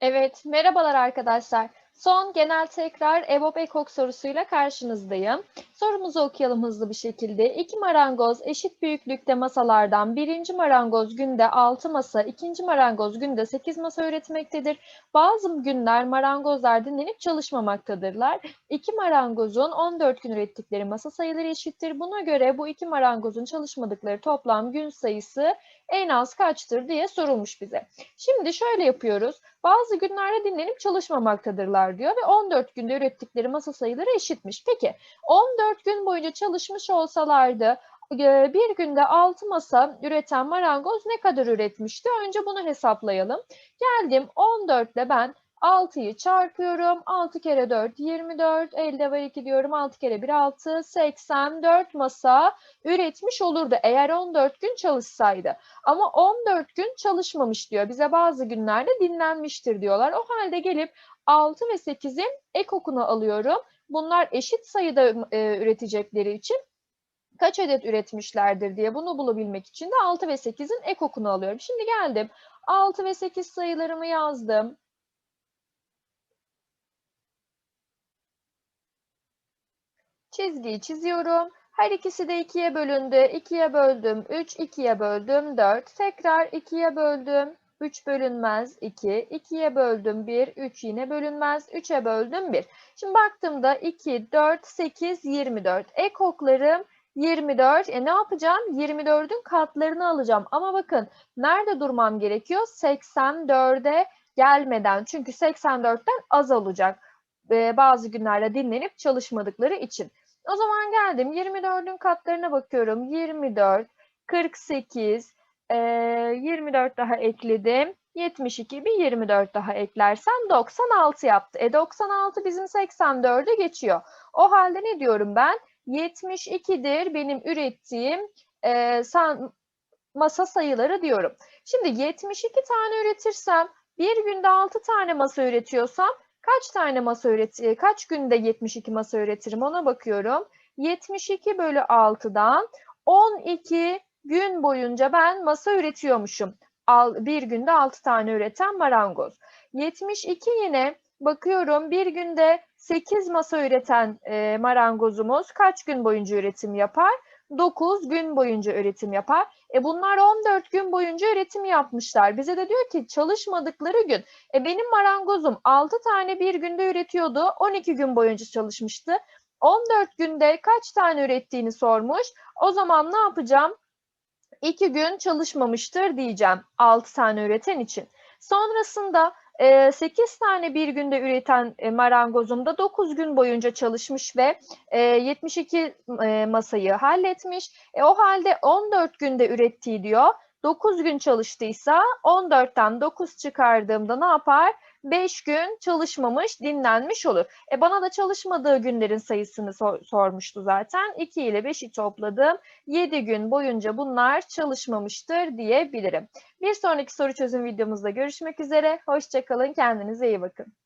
Evet, merhabalar arkadaşlar. Son genel tekrar EBOB EKOK sorusuyla karşınızdayım. Sorumuzu okuyalım hızlı bir şekilde. İki marangoz eşit büyüklükte masalardan birinci marangoz günde 6 masa, ikinci marangoz günde 8 masa üretmektedir. Bazı günler marangozlar dinlenip çalışmamaktadırlar. İki marangozun 14 gün ürettikleri masa sayıları eşittir. Buna göre bu iki marangozun çalışmadıkları toplam gün sayısı en az kaçtır diye sorulmuş bize. Şimdi şöyle yapıyoruz. Bazı günlerde dinlenip çalışmamaktadırlar diyor ve 14 günde ürettikleri masa sayıları eşitmiş. Peki 14 gün boyunca çalışmış olsalardı e, bir günde 6 masa üreten marangoz ne kadar üretmişti? Önce bunu hesaplayalım. Geldim 14 ile ben 6'yı çarpıyorum. 6 kere 4 24. Elde var 2 diyorum. 6 kere 1 6. 84 masa üretmiş olurdu eğer 14 gün çalışsaydı. Ama 14 gün çalışmamış diyor. Bize bazı günlerde dinlenmiştir diyorlar. O halde gelip 6 ve 8'in ek okunu alıyorum. Bunlar eşit sayıda e, üretecekleri için kaç adet üretmişlerdir diye bunu bulabilmek için de 6 ve 8'in ek okunu alıyorum. Şimdi geldim 6 ve 8 sayılarımı yazdım. Çizgiyi çiziyorum. Her ikisi de 2'ye bölündü. 2'ye böldüm 3, 2'ye böldüm 4. Tekrar 2'ye böldüm. 3 bölünmez 2. 2'ye böldüm 1. 3 yine bölünmez. 3'e böldüm 1. Şimdi baktığımda 2, 4, 8, 24. Ek oklarım 24. E ne yapacağım? 24'ün katlarını alacağım. Ama bakın nerede durmam gerekiyor? 84'e gelmeden. Çünkü 84'ten az olacak. Ee, bazı günlerde dinlenip çalışmadıkları için. O zaman geldim 24'ün katlarına bakıyorum. 24, 48, e, 24 daha ekledim. 72 bir 24 daha eklersen 96 yaptı. E 96 bizim 84'e geçiyor. O halde ne diyorum ben? 72'dir benim ürettiğim e, san, masa sayıları diyorum. Şimdi 72 tane üretirsem bir günde 6 tane masa üretiyorsam kaç tane masa üret kaç günde 72 masa üretirim ona bakıyorum. 72 bölü 6'dan 12 gün boyunca ben masa üretiyormuşum. Bir günde 6 tane üreten marangoz. 72 yine bakıyorum bir günde 8 masa üreten e, marangozumuz kaç gün boyunca üretim yapar? 9 gün boyunca üretim yapar. E bunlar 14 gün boyunca üretim yapmışlar. Bize de diyor ki çalışmadıkları gün. E benim marangozum 6 tane bir günde üretiyordu. 12 gün boyunca çalışmıştı. 14 günde kaç tane ürettiğini sormuş. O zaman ne yapacağım? 2 gün çalışmamıştır diyeceğim 6 tane üreten için. Sonrasında 8 tane bir günde üreten marangozumda 9 gün boyunca çalışmış ve 72 masayı halletmiş. E, o halde 14 günde ürettiği diyor. 9 gün çalıştıysa 14'ten 9 çıkardığımda ne yapar? 5 gün çalışmamış, dinlenmiş olur. E bana da çalışmadığı günlerin sayısını sor, sormuştu zaten. 2 ile 5'i topladım. 7 gün boyunca bunlar çalışmamıştır diyebilirim. Bir sonraki soru çözüm videomuzda görüşmek üzere. Hoşçakalın, kendinize iyi bakın.